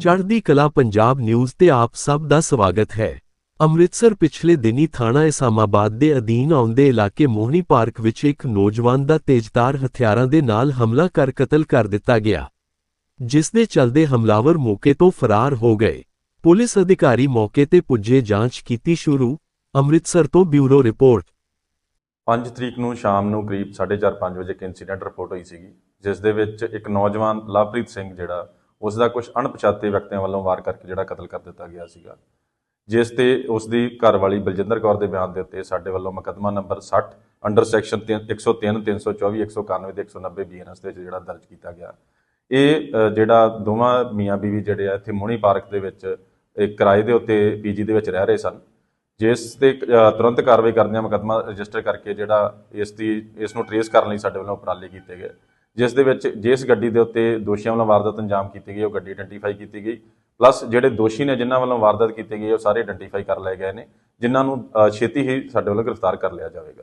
ਚੜ੍ਹਦੀ ਕਲਾ ਪੰਜਾਬ ਨਿਊਜ਼ ਤੇ ਆਪ ਸਭ ਦਾ ਸਵਾਗਤ ਹੈ। ਅੰਮ੍ਰਿਤਸਰ ਪਿਛਲੇ ਦਿਨੀ ਥਾਣਾ ਇਸਲਾਮਾਬਾਦ ਦੇ ਅਧੀਨ ਆਉਂਦੇ ਇਲਾਕੇ ਮੋਹਣੀ ਪਾਰਕ ਵਿੱਚ ਇੱਕ ਨੌਜਵਾਨ ਦਾ ਤੇਜ਼ਧਾਰ ਹਥਿਆਰਾਂ ਦੇ ਨਾਲ ਹਮਲਾ ਕਰ ਕਤਲ ਕਰ ਦਿੱਤਾ ਗਿਆ। ਜਿਸ ਦੇ ਚਲਦੇ ਹਮਲਾਵਰ ਮੌਕੇ ਤੋਂ ਫਰਾਰ ਹੋ ਗਏ। ਪੁਲਿਸ ਅਧਿਕਾਰੀ ਮੌਕੇ ਤੇ ਪੁੱਜੇ, ਜਾਂਚ ਕੀਤੀ ਸ਼ੁਰੂ। ਅੰਮ੍ਰਿਤਸਰ ਤੋਂ ਬਿਊਰੋ ਰਿਪੋਰਟ। 5 ਤਰੀਕ ਨੂੰ ਸ਼ਾਮ ਨੂੰ ਕਰੀਬ 4:30 ਵਜੇ ਇੱਕ ਇਨਸੀਡੈਂਟ ਰਿਪੋਰਟ ਹੋਈ ਸੀਗੀ, ਜਿਸ ਦੇ ਵਿੱਚ ਇੱਕ ਨੌਜਵਾਨ ਲਵਪ੍ਰੀਤ ਸਿੰਘ ਜਿਹੜਾ ਉਸ ਦਾ ਕੁਝ ਅਣਪਛਾਤੇ ਵਿਅਕਤੀਆਂ ਵੱਲੋਂ ਵਾਰ ਕਰਕੇ ਜਿਹੜਾ ਕਤਲ ਕਰ ਦਿੱਤਾ ਗਿਆ ਸੀਗਾ। ਜਿਸ ਤੇ ਉਸ ਦੀ ਘਰ ਵਾਲੀ ਬਲਜਿੰਦਰ ਕੌਰ ਦੇ ਬਿਆਨ ਦੇ ਉੱਤੇ ਸਾਡੇ ਵੱਲੋਂ ਮੁਕੱਦਮਾ ਨੰਬਰ 60 ਅੰਡਰ ਸੈਕਸ਼ਨ 103 324 191 ਤੇ 190 ਬੀਐਨਐਸ ਦੇ ਵਿੱਚ ਜਿਹੜਾ ਦਰਜ ਕੀਤਾ ਗਿਆ। ਇਹ ਜਿਹੜਾ ਦੋਵਾਂ ਮੀਆਂ ਬੀਵੀ ਜਿਹੜੇ ਆ ਇੱਥੇ ਮੋਣੀ ਪਾਰਕ ਦੇ ਵਿੱਚ ਇੱਕ ਕਿਰਾਏ ਦੇ ਉੱਤੇ ਪੀਜੀ ਦੇ ਵਿੱਚ ਰਹਿ ਰਹੇ ਸਨ। ਜਿਸ ਤੇ ਤੁਰੰਤ ਕਾਰਵਾਈ ਕਰਦਿਆਂ ਮੁਕੱਦਮਾ ਰਜਿਸਟਰ ਕਰਕੇ ਜਿਹੜਾ ਇਸ ਦੀ, ਇਸ ਨੂੰ ਟਰੇਸ ਕਰਨ ਲਈ ਸਾਡੇ ਵੱਲੋਂ ਉਪਰਾਲੇ ਕੀਤੇ ਗਏ। ਜਿਸ ਦੇ ਵਿੱਚ ਜਿਸ ਗੱਡੀ ਦੇ ਉੱਤੇ ਦੋਸ਼ੀਆਂ ਵੱਲੋਂ ਵਾਰਦਾਤ ਅੰਜਾਮ ਕੀਤੀ ਗਈ, ਉਹ ਗੱਡੀ ਆਇਡੈਂਟੀਫਾਈ ਕੀਤੀ ਗਈ। ਪਲੱਸ ਜਿਹੜੇ ਦੋਸ਼ੀ ਨੇ ਜਿਨ੍ਹਾਂ ਵੱਲੋਂ ਵਾਰਦਾਤ ਕੀਤੀ ਗਈ, ਉਹ ਸਾਰੇ ਆਇਡੈਂਟੀਫਾਈ ਕਰ ਲਏ ਗਏ ਨੇ, ਜਿਨ੍ਹਾਂ ਨੂੰ ਛੇਤੀ ਹੀ ਸਾਡੇ ਵੱਲੋਂ ਗ੍ਰਿਫਤਾਰ ਕਰ ਲਿਆ ਜਾਵੇਗਾ।